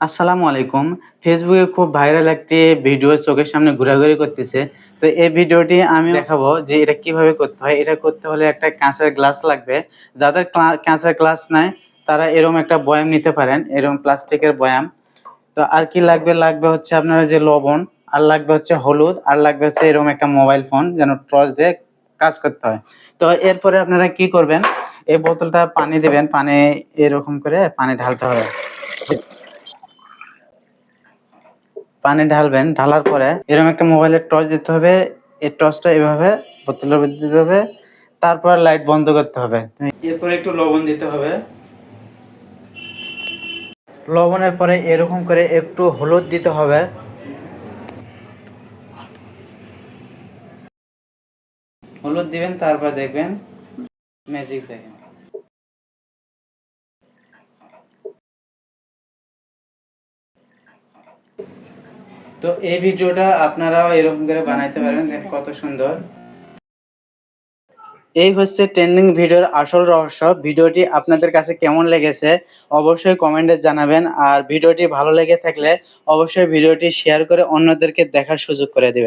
আসসালামু আলাইকুম। ফেসবুকে খুব ভাইরাল একটি ভিডিও চোখের সামনে ঘোরাঘুরি করতেছে। তো এই ভিডিওটি আমি দেখাবো যে এটা কীভাবে করতে হয়। এটা করতে হলে একটা কাঁচের গ্লাস লাগবে। যাদের কাঁচের গ্লাস নাই, তারা এরকম একটা বয়াম নিতে পারেন। এরকম প্লাস্টিকের বয়াম। তো আর কি লাগবে? লাগবে হচ্ছে আপনার যে লবণ, আর লাগবে হচ্ছে হলুদ, আর লাগবে হচ্ছে এরকম একটা মোবাইল ফোন যেন টর্চ দিয়ে কাজ করতে হয়। তো এরপরে আপনারা কি করবেন? এই বোতলটা পানি দিবেন। পানি এরকম করে পানি ঢালতে হবে। পানি ঢালবেন, ঢালার পরে এরকম একটা মোবাইলের টর্চ দিতে হবে। এই টর্চটা এভাবে বোতলের মধ্যে দিতে হবে। তারপর লাইট বন্ধ করতে হবে। এরপরে একটু লবণ দিতে হবে। লবণের পরে এরকম করে একটু হলুদ দিতে হবে। হলুদ দিবেন, তারপর দেখবেন ম্যাজিক দেখেন। তো এই ভিডিওটা আপনারাও এরকম করে বানাইতে পারবেন কত সুন্দর। এই হচ্ছে ট্রেন্ডিং ভিডিওর আসল রহস্য। ভিডিওটি আপনাদের কাছে কেমন লেগেছে অবশ্যই কমেন্টে জানাবেন, আর ভিডিওটি ভালো লেগে থাকলে অবশ্যই ভিডিওটি শেয়ার করে অন্যদেরকে দেখার সুযোগ করে দেবেন।